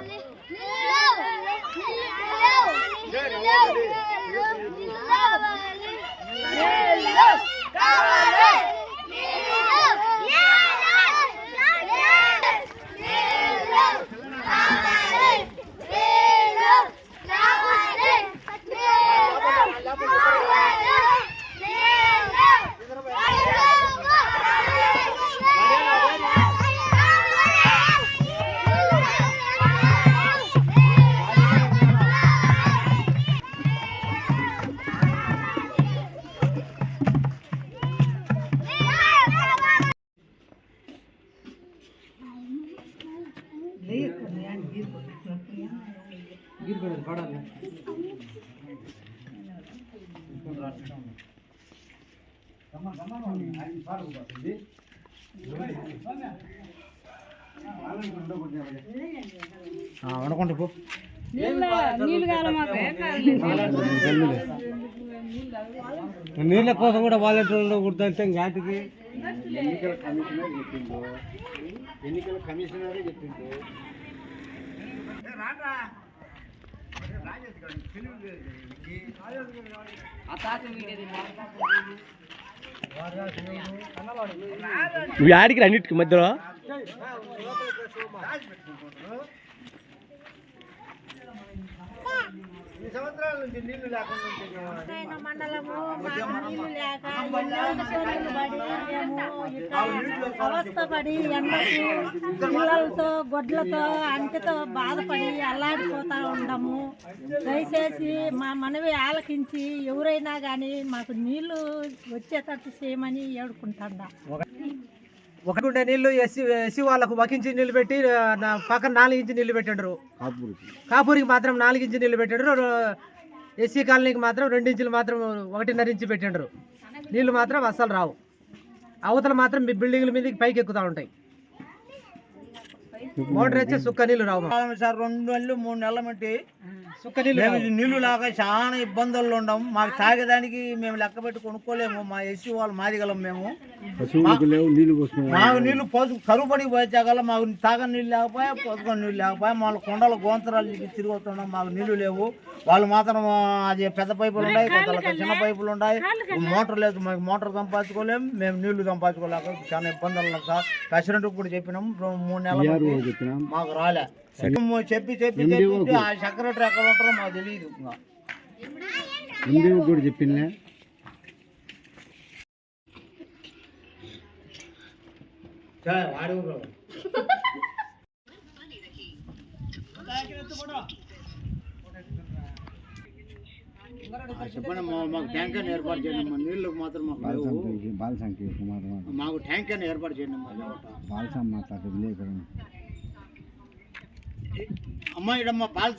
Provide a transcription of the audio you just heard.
నిల్లు నిల్లు నిల్లు నిల్లు నిల్లు வீர்படல் பாடாது వనకొండ పో నీళ్ళ కోసం కూడా వాలంటీర్లో కుడుతుంటే ఇంకాటికి ఎన్నికల కమిషనర్ చెప్పిండు ఎన్నికల కమిషనరే చెప్పిండు రాట్రా ఇవి ఆడికి అన్నిటికి మధ్యలో. ఈ సంవత్సరాల నుంచి నీళ్ళు లేకుండా ఉంటే ఆయన మండలము మాకు నీళ్ళు లేక ఎన్నో ఇబ్బందులు పడి అవస్థపడి ఎండకి పిల్లలతో గొడ్లతో అంటితో బాధపడి అల్లాడిపోతా ఉండము. దయచేసి మా మనవి ఆలకించి ఎవరైనా కానీ మాకు నీళ్ళు వచ్చేటట్టు చేయమని ఏడుకుంటాడా. ఒకటి నీళ్ళు ఎస్సీ ఎస్సీ వాళ్ళకు ఒక ఇంచు నీళ్ళు పెట్టి నా పక్కన నాలుగు ఇంచు నీళ్ళు పెట్టాడు కాపూరికి. మాత్రం నాలుగు ఇంచు నీళ్ళు పెట్టాడు ఎస్సీ కాలనీకి మాత్రం రెండు ఇంచులు మాత్రం ఒకటిన్నర ఇంచు పెట్టాడు నీళ్ళు మాత్రం అస్సలు రావు. అవతల మాత్రం బిల్డింగ్ల మీదకి పైకి ఎక్కుతా ఉంటాయి. మోటార్ వచ్చే సుక్క నీళ్ళు రావు. సార్ రెండు నెలలు మూడు నెలల మట్టి సుక్క. ఈ నీళ్ళు లేక చాలా ఇబ్బందుల్లో ఉన్నాం మాకు తాగేదానికి మేము లెక్క పెట్టి కొనుక్కోలేము. మా ఎస్సీ వాళ్ళు మాదిగలం మేము. మాకు నీళ్ళు పోసు కరువు పడికి పోయేగల మాకు తాగని నీళ్ళు లేకపోయా పోసుకొని నీళ్ళు లేకపోయా మాకు కొండల గోంతరాలు తిరుగుతున్నాం మాకు నీళ్ళు లేవు. వాళ్ళు మాత్రం అది పెద్ద పైపులు ఉన్నాయి కొంత చిన్న పైపులు ఉన్నాయి మోటార్ లేదు మాకు మోటార్ సంపాదించుకోలేము మేము నీళ్ళు సంపాదించుకోలేక చాలా ఇబ్బందులు ఉన్నాం సార్. ప్రెసిడెంట్ కూడా చెప్పినాం మూడు నెలల మాకు రాలే మేము చెప్పి చెప్పి చెప్పి ఆ సెక్రటరీ ఎక్కడ ఉంటారో మాకు తెలియదు ఇంకా కూడా చెప్పిందే సరే, వాడు ఊరు. చెప్పండి మా- మాకు ట్యాంకర్ ఏర్పాటు చేయండి అమ్మా నీళ్ళు మాత్రం మాకు లేవు బాల సంఖ్య కుమార్ మాకు ట్యాంకర్ ఏర్పాటు చేయండి అమ్మా లేవట. బాలసం మాట్లాడే అమ్మాయిడమ్మ బాల